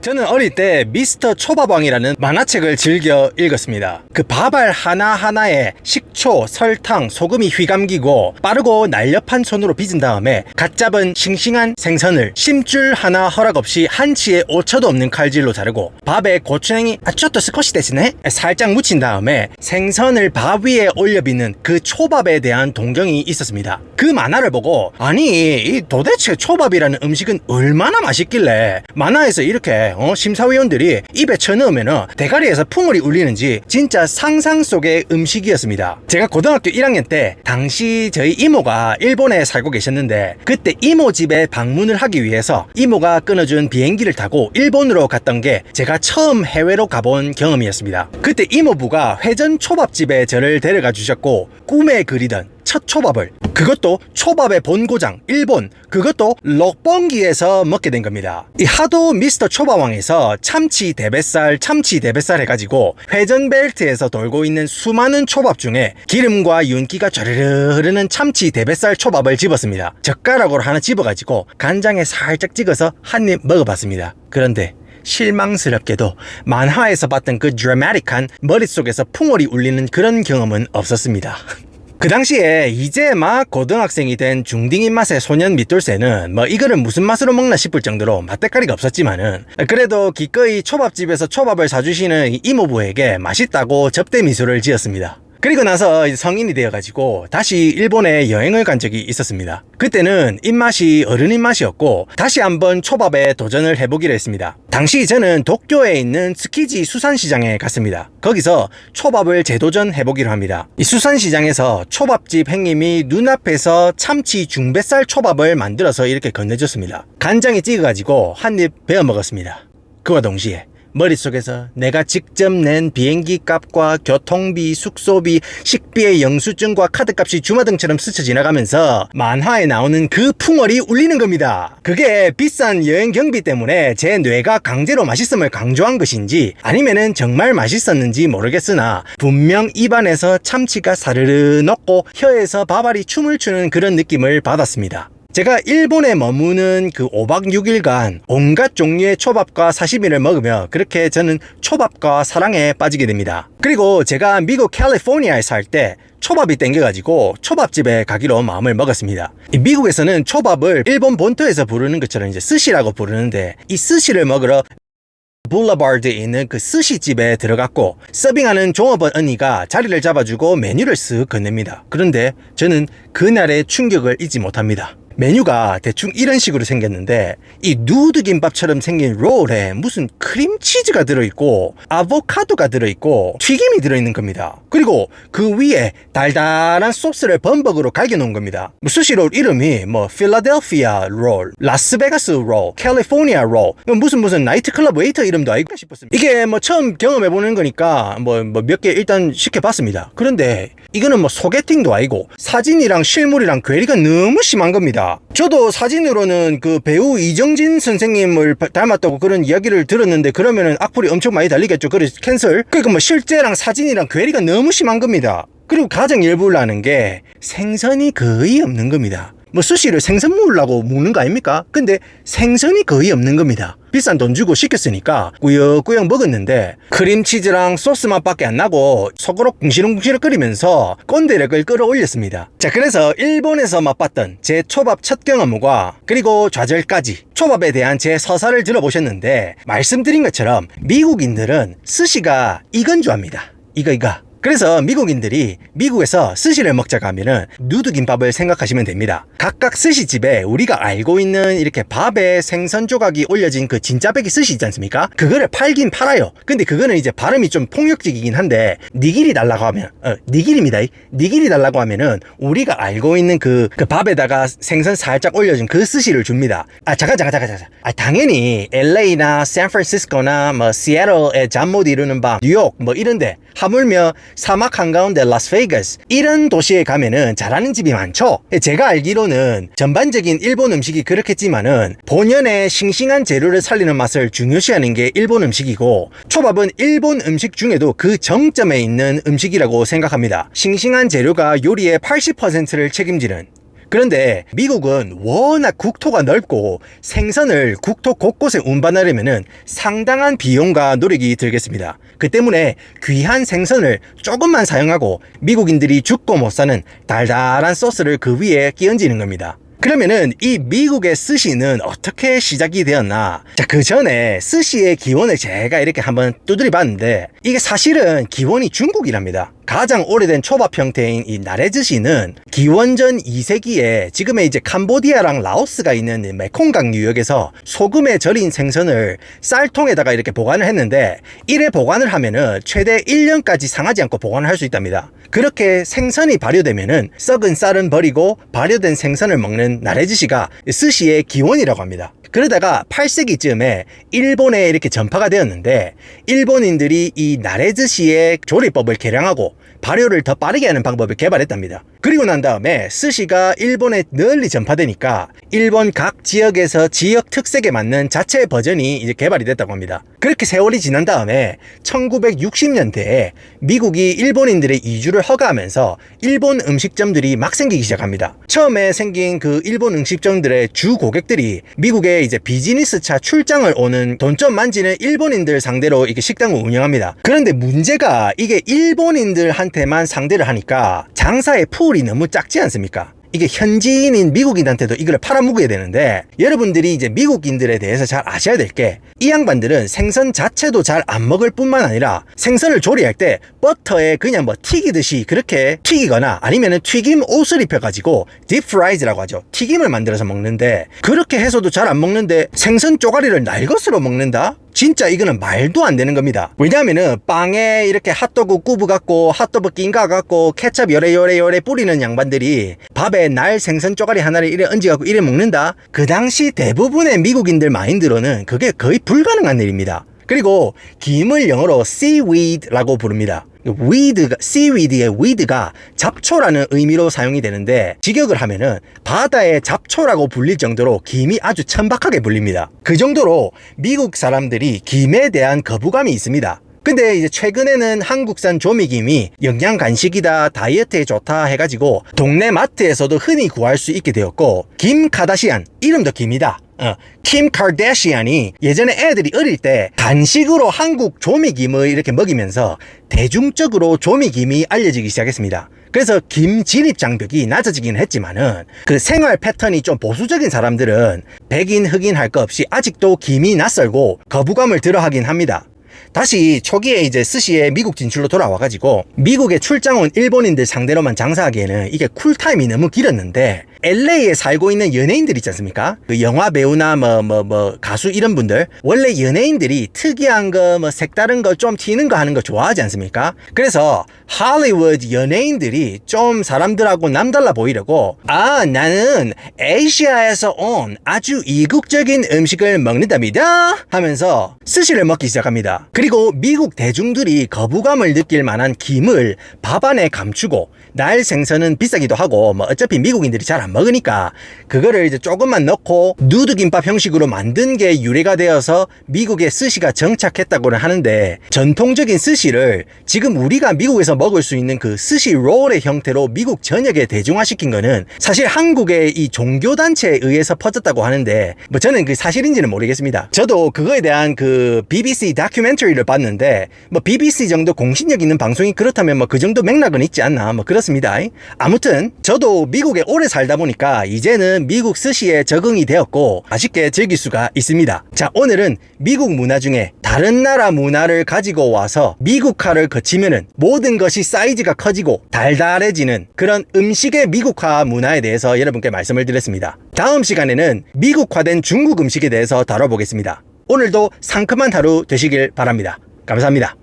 저는 어릴 때 미스터 초밥왕이라는 만화책을 즐겨 읽었습니다. 그 밥알 하나하나에 식초, 설탕, 소금이 휘감기고 빠르고 날렵한 손으로 빚은 다음에 갓 잡은 싱싱한 생선을 심줄 하나 허락 없이 한치의 오차도 없는 칼질로 자르고 밥에 고추냉이 아 쪼또 스쿼시 대신에 살짝 묻힌 다음에 생선을 밥 위에 올려 빚는 그 초밥에 대한 동경이 있었습니다. 그 만화를 보고 아니 이 도대체 초밥이라는 음식은 얼마나 맛있길래 만화에서 이렇게 어, 심사위원들이 입에 쳐넣으면은 대가리에서 풍물이 울리는지 진짜 상상 속의 음식이었습니다. 제가 고등학교 1학년 때 당시 저희 이모가 일본에 살고 계셨는데 그때 이모 집에 방문을 하기 위해서 이모가 끊어준 비행기를 타고 일본으로 갔던 게 제가 처음 해외로 가본 경험이었습니다. 그때 이모부가 회전 초밥집에 저를 데려가 주셨고 꿈에 그리던 첫 초밥을 그것도 초밥의 본고장 일본 그것도 럭봉기에서 먹게 된 겁니다. 이 하도 미스터 초밥왕에서 참치 대뱃살 참치 대뱃살 해가지고 회전 벨트에서 돌고 있는 수많은 초밥 중에 기름과 윤기가 쩌르르 흐르는 참치 대뱃살 초밥을 집었습니다. 젓가락으로 하나 집어가지고 간장에 살짝 찍어서 한 입 먹어봤습니다. 그런데 실망스럽게도 만화에서 봤던 그 드라마틱한 머릿속에서 풍월이 울리는 그런 경험은 없었습니다. 그 당시에 이제 막 고등학생이 된 중딩 입맛의 소년 밑돌새는 뭐 이거를 무슨 맛으로 먹나 싶을 정도로 맛대가리가 없었지만은 그래도 기꺼이 초밥집에서 초밥을 사주시는 이 이모부에게 맛있다고 접대 미소를 지었습니다. 그리고 나서 성인이 되어가지고 다시 일본에 여행을 간 적이 있었습니다. 그때는 입맛이 어른 입맛이었고 다시 한번 초밥에 도전을 해보기로 했습니다. 당시 저는 도쿄에 있는 스키지 수산시장에 갔습니다. 거기서 초밥을 재도전해보기로 합니다. 이 수산시장에서 초밥집 행님이 눈앞에서 참치 중뱃살 초밥을 만들어서 이렇게 건네줬습니다. 간장에 찍어가지고 한 입 베어 먹었습니다. 그와 동시에 머릿속에서 내가 직접 낸 비행기 값과 교통비, 숙소비, 식비의 영수증과 카드값이 주마등처럼 스쳐 지나가면서 만화에 나오는 그 풍월이 울리는 겁니다. 그게 비싼 여행 경비 때문에 제 뇌가 강제로 맛있음을 강조한 것인지 아니면은 정말 맛있었는지 모르겠으나 분명 입안에서 참치가 사르르 녹고 혀에서 밥알이 춤을 추는 그런 느낌을 받았습니다. 제가 일본에 머무는 그 5박 6일간 온갖 종류의 초밥과 사시미를 먹으며 그렇게 저는 초밥과 사랑에 빠지게 됩니다. 그리고 제가 미국 캘리포니아에 살 때 초밥이 땡겨가지고 초밥집에 가기로 마음을 먹었습니다. 이 미국에서는 초밥을 일본 본토에서 부르는 것처럼 이제 스시라고 부르는데 이 스시를 먹으러 블라바드에 있는 그 스시집에 들어갔고 서빙하는 종업원 언니가 자리를 잡아주고 메뉴를 쓱 건넵니다. 그런데 저는 그날의 충격을 잊지 못합니다. 메뉴가 대충 이런 식으로 생겼는데 이 누드 김밥처럼 생긴 롤에 무슨 크림치즈가 들어있고 아보카도가 들어있고 튀김이 들어있는 겁니다. 그리고 그 위에 달달한 소스를 범벅으로 갈겨 놓은 겁니다. 뭐 스시롤 이름이 뭐 필라델피아 롤, 라스베가스 롤, 캘리포니아 롤 무슨 무슨 나이트클럽 웨이터 이름도 아니고 싶었습니다. 이게 뭐 처음 경험해보는 거니까 뭐 몇 개 일단 시켜봤습니다. 그런데 이거는 뭐 소개팅도 아니고 사진이랑 실물이랑 괴리가 너무 심한 겁니다. 저도 사진으로는 그 배우 이정진 선생님을 바- 닮았다고 그런 이야기를 들었는데 그러면은 악플이 엄청 많이 달리겠죠. 그래서 캔슬. 그러니까 뭐 실제랑 사진이랑 괴리가 너무 심한 겁니다. 그리고 가장 열불 나는 게 생선이 거의 없는 겁니다. 뭐 스시를 생선 먹으려고 먹는 거 아닙니까? 근데 생선이 거의 없는 겁니다. 비싼 돈 주고 시켰으니까 꾸역꾸역 먹었는데 크림치즈랑 소스 맛밖에 안 나고 속으로 궁시렁궁시렁 끓이면서 꼰대력을 끌어올렸습니다. 자 그래서 일본에서 맛봤던 제 초밥 첫 경험과 그리고 좌절까지 초밥에 대한 제 서사를 들어보셨는데 말씀드린 것처럼 미국인들은 스시가 이건 줄 압니다. 이거 이거 그래서 미국인들이 미국에서 스시를 먹자고 하면은 누드 김밥을 생각하시면 됩니다. 각각 스시집에 우리가 알고 있는 이렇게 밥에 생선 조각이 올려진 그 진짜배기 스시 있지 않습니까? 그거를 팔긴 팔아요. 근데 그거는 이제 발음이 좀 폭력적이긴 한데 니기리 달라고 하면 어, 니기리입니다. 니기리 달라고 하면은 우리가 알고 있는 그, 그 밥에다가 생선 살짝 올려준 그 스시를 줍니다. 아 잠깐 잠깐 잠깐 잠깐. 아 당연히 LA나 샌프란시스코나 뭐 시애틀의 잠못 이루는 밤 뉴욕 뭐 이런데 하물며 사막 한가운데 라스베이거스 이런 도시에 가면은 잘하는 집이 많죠. 제가 알기로는 전반적인 일본 음식이 그렇겠지만은 본연의 싱싱한 재료를 살리는 맛을 중요시하는 게 일본 음식이고 초밥은 일본 음식 중에도 그 정점에 있는 음식이라고 생각합니다. 싱싱한 재료가 요리의 80%를 책임지는 그런데 미국은 워낙 국토가 넓고 생선을 국토 곳곳에 운반하려면은 상당한 비용과 노력이 들겠습니다. 그 때문에 귀한 생선을 조금만 사용하고 미국인들이 죽고 못 사는 달달한 소스를 그 위에 끼얹는 겁니다. 그러면은 이 미국의 스시는 어떻게 시작이 되었나? 자, 그 전에 스시의 기원을 제가 이렇게 한번 두드려 봤는데 이게 사실은 기원이 중국이랍니다. 가장 오래된 초밥 형태인 이 나레즈시는 기원전 2세기에 지금의 이제 캄보디아랑 라오스가 있는 이 메콩강 유역에서 소금에 절인 생선을 쌀통에다가 이렇게 보관을 했는데 이래 보관을 하면은 최대 1년까지 상하지 않고 보관을 할 수 있답니다. 그렇게 생선이 발효되면은 썩은 쌀은 버리고 발효된 생선을 먹는 나레즈시가 스시의 기원이라고 합니다. 그러다가 8세기쯤에 일본에 이렇게 전파가 되었는데 일본인들이 이 나레즈시의 조리법을 개량하고 발효를 더 빠르게 하는 방법을 개발했답니다. 그리고 난 다음에 스시가 일본에 널리 전파되니까 일본 각 지역에서 지역 특색에 맞는 자체 버전이 이제 개발이 됐다고 합니다. 그렇게 세월이 지난 다음에 1960년대에 미국이 일본인들의 이주를 허가하면서 일본 음식점들이 막 생기기 시작합니다. 처음에 생긴 그 일본 음식점들의 주 고객들이 미국에 이제 비즈니스차 출장을 오는 돈좀 만지는 일본인들 상대로 이렇게 식당을 운영합니다. 그런데 문제가 이게 일본인들한테만 상대를 하니까 장사의 풀이 너무 작지 않습니까? 이게 현지인인 미국인한테도 이걸 팔아먹어야 되는데 여러분들이 이제 미국인들에 대해서 잘 아셔야 될 게 이 양반들은 생선 자체도 잘 안 먹을 뿐만 아니라 생선을 조리할 때 버터에 그냥 뭐 튀기듯이 그렇게 튀기거나 아니면은 튀김 옷을 입혀가지고 딥프라이즈라고 하죠 튀김을 만들어서 먹는데 그렇게 해서도 잘 안 먹는데 생선 쪼가리를 날것으로 먹는다? 진짜 이거는 말도 안 되는 겁니다. 왜냐하면은 빵에 이렇게 핫도그 꾸부 갖고 핫도그 낀가 갖고 케첩 요래 요래 요래 뿌리는 양반들이 밥에 날 생선 쪼가리 하나를 이래 얹어 갖고 이래 먹는다. 그 당시 대부분의 미국인들 마인드로는 그게 거의 불가능한 일입니다. 그리고 김을 영어로 seaweed라고 부릅니다. weed가 seaweed의 weed가 잡초라는 의미로 사용이 되는데 직역을 하면은 바다의 잡초라고 불릴 정도로 김이 아주 천박하게 불립니다. 그 정도로 미국 사람들이 김에 대한 거부감이 있습니다. 근데 이제 최근에는 한국산 조미김이 영양 간식이다 다이어트에 좋다 해가지고 동네 마트에서도 흔히 구할 수 있게 되었고 김 카다시안 이름도 김이다 어, 킴 카다시안이 예전에 애들이 어릴 때 간식으로 한국 조미김을 이렇게 먹이면서 대중적으로 조미김이 알려지기 시작했습니다. 그래서 김 진입 장벽이 낮아지긴 했지만은 그 생활 패턴이 좀 보수적인 사람들은 백인 흑인 할거 없이 아직도 김이 낯설고 거부감을 들어 하긴 합니다. 다시 초기에 이제 스시의 미국 진출로 돌아와가지고 미국에 출장 온 일본인들 상대로만 장사하기에는 이게 쿨타임이 너무 길었는데 LA에 살고 있는 연예인들 있지 않습니까? 그 영화 배우나 뭐 뭐 뭐 가수 이런 분들 원래 연예인들이 특이한 거 뭐 색다른 거 좀 튀는 거 하는 거 좋아하지 않습니까? 그래서 할리우드 연예인들이 좀 사람들하고 남달라 보이려고 아 나는 아시아에서 온 아주 이국적인 음식을 먹는답니다 하면서 스시를 먹기 시작합니다. 그리고 미국 대중들이 거부감을 느낄 만한 김을 밥 안에 감추고 날 생선은 비싸기도 하고 뭐 어차피 미국인들이 잘안 먹으니까 그거를 이제 조금만 넣고 누드김밥 형식으로 만든 게 유래가 되어서 미국의 스시가 정착했다고는 하는데 전통적인 스시를 지금 우리가 미국에서 먹을 수 있는 그 스시 롤의 형태로 미국 전역에 대중화시킨 거는 사실 한국의 이 종교단체에 의해서 퍼졌다고 하는데 뭐 저는 그 사실인지는 모르겠습니다. 저도 그거에 대한 그 BBC 다큐멘터리를 봤는데 뭐 BBC 정도 공신력 있는 방송이 그렇다면 뭐 그 정도 맥락은 있지 않나 뭐 그렇습니다. 아무튼 저도 미국에 오래 살다 보니까 이제는 미국 스시에 적응이 되었고 맛있게 즐길 수가 있습니다. 자 오늘은 미국 문화 중에 다른 나라 문화를 가지고 와서 미국화를 거치면은 모든 것이 사이즈가 커지고 달달해지는 그런 음식의 미국화 문화에 대해서 여러분께 말씀을 드렸습니다. 다음 시간에는 미국화된 중국 음식에 대해서 다뤄보겠습니다. 오늘도 상큼한 하루 되시길 바랍니다. 감사합니다.